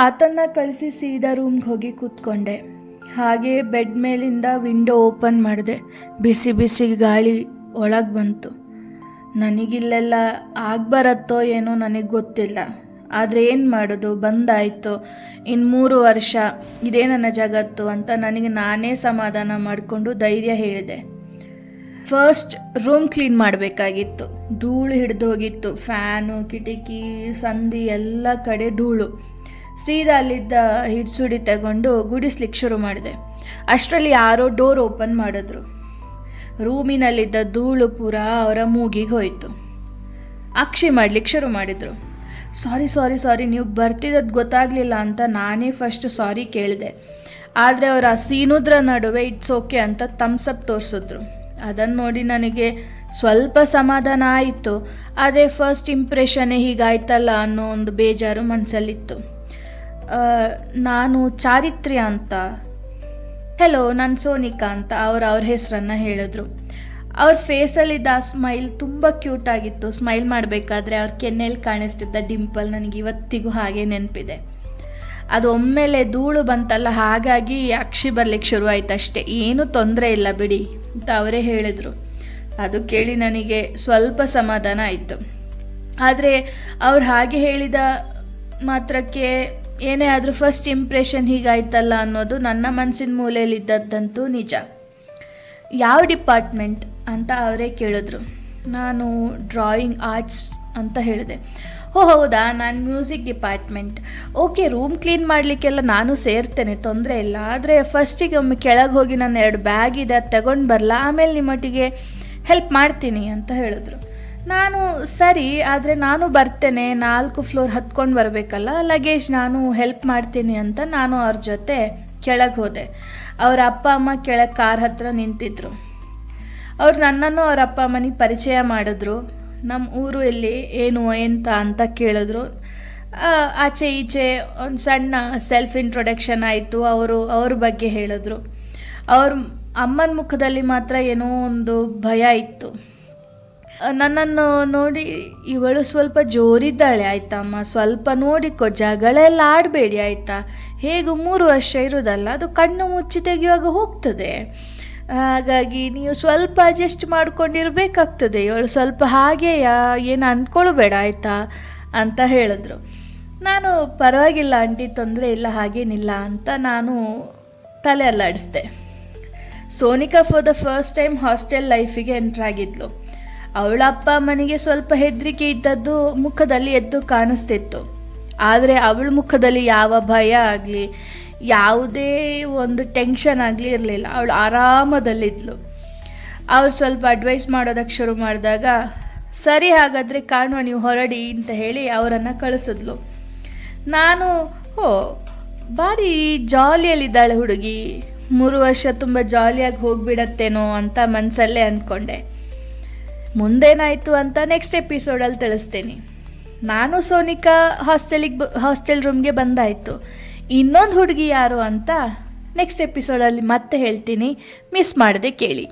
ಆತನ್ನ ಕಳಿಸಿ ಸೀದಾ ರೂಮ್ಗೆ ಹೋಗಿ ಕೂತ್ಕೊಂಡೆ. ಹಾಗೆ ಬೆಡ್ ಮೇಲಿಂದ ವಿಂಡೋ ಓಪನ್ ಮಾಡಿದೆ. ಬಿಸಿ ಬಿಸಿ ಗಾಳಿ ಒಳಗೆ ಬಂತು. ನನಗಿಲ್ಲೆಲ್ಲ ಆಗ್ಬರತ್ತೋ ಏನೋ ನನಗೆ ಗೊತ್ತಿಲ್ಲ. ಆದರೆ ಏನು ಮಾಡೋದು? ಬಂದಾಯಿತು. ಇನ್ನು ಮೂರು ವರ್ಷ ಇದೇ ನನ್ನ ಜಗತ್ತು ಅಂತ ನನಗೆ ನಾನೇ ಸಮಾಧಾನ ಮಾಡಿಕೊಂಡು ಧೈರ್ಯ ಹೇಳಿದೆ. ಫಸ್ಟ್ ರೂಮ್ ಕ್ಲೀನ್ ಮಾಡಬೇಕಾಗಿತ್ತು. ಧೂಳು ಹಿಡಿದು ಹೋಗಿತ್ತು. ಫ್ಯಾನು, ಕಿಟಕಿ, ಸಂದಿ ಎಲ್ಲ ಕಡೆ ಧೂಳು. ಸೀದಾ ಅಲ್ಲಿದ್ದ ಹಿಡ್ಸುಡಿ ತಗೊಂಡು ಗುಡಿಸ್ಲಿಕ್ಕೆ ಶುರು ಮಾಡಿದೆ. ಅಷ್ಟರಲ್ಲಿ ಯಾರೋ ಡೋರ್ ಓಪನ್ ಮಾಡಿದ್ರು. ರೂಮಿನಲ್ಲಿದ್ದ ಧೂಳು ಪೂರ ಅವರ ಮೂಗಿಗೆ ಹೋಯಿತು. ಅಕ್ಷಿ ಮಾಡ್ಲಿಕ್ಕೆ ಶುರು ಮಾಡಿದರು. ಸಾರಿ ಸಾರಿ ಸಾರಿ, ನೀವು ಬರ್ತಿದ್ದದ್ದು ಗೊತ್ತಾಗಲಿಲ್ಲ ಅಂತ ನಾನೇ ಫಸ್ಟ್ ಸಾರಿ ಕೇಳಿದೆ. ಆದರೆ ಅವರ ಆ ಸೀನುದ್ರ ನಡುವೆ ಇಟ್ಸ್ ಓಕೆ ಅಂತ ತಮ್ಸಪ್ ತೋರಿಸಿದ್ರು. ಅದನ್ನು ನೋಡಿ ನನಗೆ ಸ್ವಲ್ಪ ಸಮಾಧಾನ ಆಯಿತು. ಅದೇ ಫಸ್ಟ್ ಇಂಪ್ರೆಷನ್ನೇ ಹೀಗಾಯ್ತಲ್ಲ ಅನ್ನೋ ಒಂದು ಬೇಜಾರು ಮನಸ್ಸಲ್ಲಿತ್ತು ನಾನು ಚಾರಿತ್ರ್ಯ ಅಂತ. ಹೆಲೋ ನಾನು ಸೋನಿಕಾ ಅಂತ ಅವರು ಅವ್ರ ಹೆಸರನ್ನು ಹೇಳಿದ್ರು. ಅವ್ರ ಫೇಸಲ್ಲಿದ್ದ ಆ ಸ್ಮೈಲ್ ತುಂಬ ಕ್ಯೂಟ್ ಆಗಿತ್ತು. ಸ್ಮೈಲ್ ಮಾಡಬೇಕಾದ್ರೆ ಅವ್ರ ಕೆನ್ನೆಯಲ್ಲಿ ಕಾಣಿಸ್ತಿದ್ದ ಡಿಂಪಲ್ ನನಗೆ ಇವತ್ತಿಗೂ ಹಾಗೆ ನೆನಪಿದೆ. ಅದು ಒಮ್ಮೆಲೆ ಧೂಳು ಬಂತಲ್ಲ, ಹಾಗಾಗಿ ಅಕ್ಷಿ ಬರ್ಲಿಕ್ಕೆ ಶುರುವಾಯ್ತು ಅಷ್ಟೇ. ಏನೂ ತೊಂದರೆ ಇಲ್ಲ ಬಿಡಿ ಅಂತ ಅವರೇ ಹೇಳಿದರು. ಅದು ಕೇಳಿ ನನಗೆ ಸ್ವಲ್ಪ ಸಮಾಧಾನ ಆಯಿತು. ಆದರೆ ಅವ್ರು ಹಾಗೆ ಹೇಳಿದ ಮಾತ್ರಕ್ಕೆ ಏನೇ ಆದರೂ ಫಸ್ಟ್ ಇಂಪ್ರೆಷನ್ ಹೀಗಾಯ್ತಲ್ಲ ಅನ್ನೋದು ನನ್ನ ಮನಸ್ಸಿನ ಮೂಲೆಯಲ್ಲಿದ್ದದ್ದಂತೂ ನಿಜ. ಯಾವ ಡಿಪಾರ್ಟ್ಮೆಂಟ್ ಅಂತ ಅವರೇ ಕೇಳಿದ್ರು. ನಾನು ಡ್ರಾಯಿಂಗ್ ಆರ್ಟ್ಸ್ ಅಂತ ಹೇಳಿದೆ. ಓ ಹೌದಾ? ನಾನು music department okay room clean ಮಾಡಲಿಕ್ಕೆಲ್ಲ ನಾನು ಸೇರ್ತೇನೆ, ತೊಂದರೆ ಇಲ್ಲ. ಆದರೆ ಫಸ್ಟಿಗೆ ಒಮ್ಮೆ ಕೆಳಗೆ ಹೋಗಿ ನಾನು ಎರಡು ಬ್ಯಾಗ್ ಇದೆ, ಅದು ತಗೊಂಡು ಬರಲ್ಲ ಆಮೇಲೆ ನಿಮ್ಮೊಟ್ಟಿಗೆ ಹೆಲ್ಪ್ ಮಾಡ್ತೀನಿ ಅಂತ ಹೇಳಿದ್ರು. ನಾನು ಸರಿ, ಆದರೆ ನಾನು ಬರ್ತೇನೆ, ನಾಲ್ಕು ಫ್ಲೋರ್ ಹತ್ಕೊಂಡು ಬರಬೇಕಲ್ಲ, ಲಗೇಜ್ ನಾನು ಹೆಲ್ಪ್ ಮಾಡ್ತೀನಿ ಅಂತ ನಾನು ಅವ್ರ ಜೊತೆ ಕೆಳಗೆ ಹೋದೆ. ಅವ್ರ ಅಪ್ಪ, ಅಮ್ಮ ಕೆಳಗೆ ಕಾರ್ ಹತ್ರ ನಿಂತಿದ್ರು. ಅವ್ರು ನನ್ನನ್ನು ಅವ್ರ ಅಪ್ಪ, ಅಮ್ಮನಿಗೆ ಪರಿಚಯ ಮಾಡಿದ್ರು. ನಮ್ಮ ಊರು ಎಲ್ಲಿ, ಏನು, ಎಂತ ಅಂತ ಕೇಳಿದ್ರು. ಆಚೆ ಈಚೆ ಒಂದು ಸಣ್ಣ ಸೆಲ್ಫ್ ಇಂಟ್ರೊಡಕ್ಷನ್ ಆಯಿತು, ಅವರು, ಅವ್ರ ಬಗ್ಗೆ ಹೇಳಿದ್ರು. ಅವ್ರ ಅಮ್ಮನ ಮುಖದಲ್ಲಿ ಮಾತ್ರ ಏನೋ ಒಂದು ಭಯ ಇತ್ತು. ನನ್ನನ್ನು ನೋಡಿ ಇವಳು ಸ್ವಲ್ಪ ಜೋರಿದ್ದಾಳೆ ಆಯ್ತಾ ಅಮ್ಮ ಸ್ವಲ್ಪ ನೋಡಿಕೊ ಜಗಳೆಲ್ಲ ಆಡಬೇಡಿ ಆಯಿತಾ? ಹೇಗೂ ಮೂರು ವರ್ಷ ಇರೋದಲ್ಲ ಅದು ಕಣ್ಣು ಮುಚ್ಚಿ ತೆಗೆಯುವಾಗ ಹೋಗ್ತದೆ. ಹಾಗಾಗಿ ನೀವು ಸ್ವಲ್ಪ ಅಡ್ಜಸ್ಟ್ ಮಾಡಿಕೊಂಡಿರಬೇಕಾಗ್ತದೆ. ಇವಳು ಸ್ವಲ್ಪ ಹಾಗೆಯಾ ಏನು ಅಂದ್ಕೊಳ್ಬೇಡ ಆಯಿತಾ? ಅಂತ ಹೇಳಿದ್ರು. ನಾನು, ಪರವಾಗಿಲ್ಲ ಆಂಟಿ, ತೊಂದರೆ ಇಲ್ಲ, ಹಾಗೇನಿಲ್ಲ ಅಂತ ನಾನು ತಲೆ ಅಲ್ಲಾಡಿಸ್ದೆ. Sonika for the first time hostel ಲೈಫಿಗೆ entry ಆಗಿದ್ಲು. ಅವಳ ಅಪ್ಪ ಅಮ್ಮನಿಗೆ ಸ್ವಲ್ಪ ಹೆದರಿಕೆ ಇದ್ದದ್ದು ಮುಖದಲ್ಲಿ ಎದ್ದು ಕಾಣಿಸ್ತಿತ್ತು. ಆದರೆ ಅವಳ ಮುಖದಲ್ಲಿ ಯಾವ ಭಯ ಆಗಲಿ, ಯಾವುದೇ ಒಂದು ಟೆನ್ಷನ್ ಆಗಲಿ ಇರಲಿಲ್ಲ. ಅವಳು ಆರಾಮದಲ್ಲಿದ್ಲು. ಅವ್ರು ಸ್ವಲ್ಪ ಅಡ್ವೈಸ್ ಮಾಡೋದಕ್ಕೆ ಶುರು ಮಾಡಿದಾಗ, ಸರಿ ಹಾಗಾದರೆ ಕಾಣುವ, ನೀವು ಹೊರಡಿ ಅಂತ ಹೇಳಿ ಅವರನ್ನು ಕಳಿಸಿದ್ಲು. ನಾನು, ಓ, ಭಾರಿ ಜಾಲಿಯಲ್ಲಿದ್ದಾಳೆ ಹುಡುಗಿ. ಮೂರು ವರ್ಷ ತುಂಬ ಜಾಲಿಯಾಗಿ ಹೋಗಿಬಿಡತ್ತೇನೋ ಅಂತ ಮನಸಲ್ಲೇ ಅಂದ್ಕೊಂಡೆ. ಮುಂದೇನಾಯಿತು ಅಂತ ನೆಕ್ಸ್ಟ್ ಎಪಿಸೋಡಲ್ಲಿ ತಿಳಿಸ್ತೀನಿ. ನಾನು ಸೋನಿಕಾ ಹಾಸ್ಟೆಲಿಗೆ ಬ ಹಾಸ್ಟೆಲ್ ರೂಮ್ಗೆ ಬಂದಾಯಿತು. ಇನ್ನೊಂದು ಹುಡುಗಿ ಯಾರು ಅಂತ ನೆಕ್ಸ್ಟ್ ಎಪಿಸೋಡಲ್ಲಿ ಮತ್ತೆ ಹೇಳ್ತೀನಿ. ಮಿಸ್ ಮಾಡದೆ ಕೇಳಿ.